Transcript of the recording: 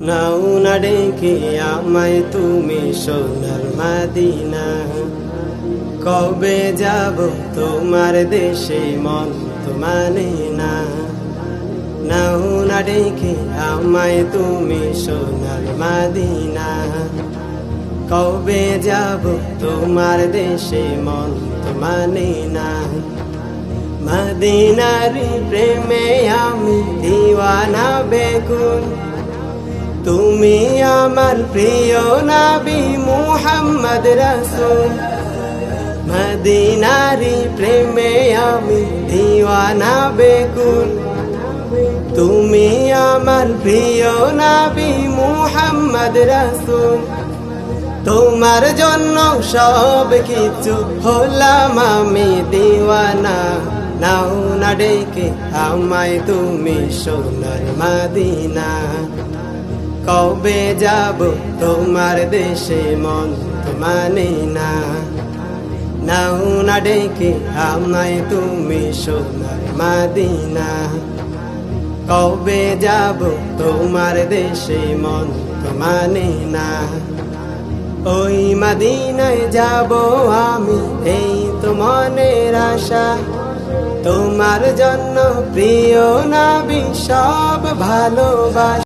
নাও না আমায় তুমি সোনার মাদিনা কবে যাব তোমার দেশে মন তো মানে না নাও না ডেকে আমায় তুমি সোনার মাদিনা কবে যাব তোমার দেশে মন তো মানে না মদিনারি প্রেমে আমি দিওয়ানা বেগুন তুমি আমার প্রিয় নবী মুহাম্মদ রাসূল। মদিনারি প্রেমে আমি দিওয়ানা বেগুন। তুমি আমার প্রিয় নবী মুহাম্মদ রাসূল। তোমার জন্য সব কিছু হলাম আমি দিওয়ানা। নাও না ডেকে আমায় তুমি সোনার মাদিনা। কবে যাব? তোমার দেশে মন মানে না। নাও না ডেকে আমায় তুমি সোনার মাদিনা। কবে যাব? তোমার দেশে মন মানে না। ওই মাদিনায় যাব আমি, এই তো মনের আশা। তোমার জন্য প্রিয় নাবি, সব ভালোবাসা।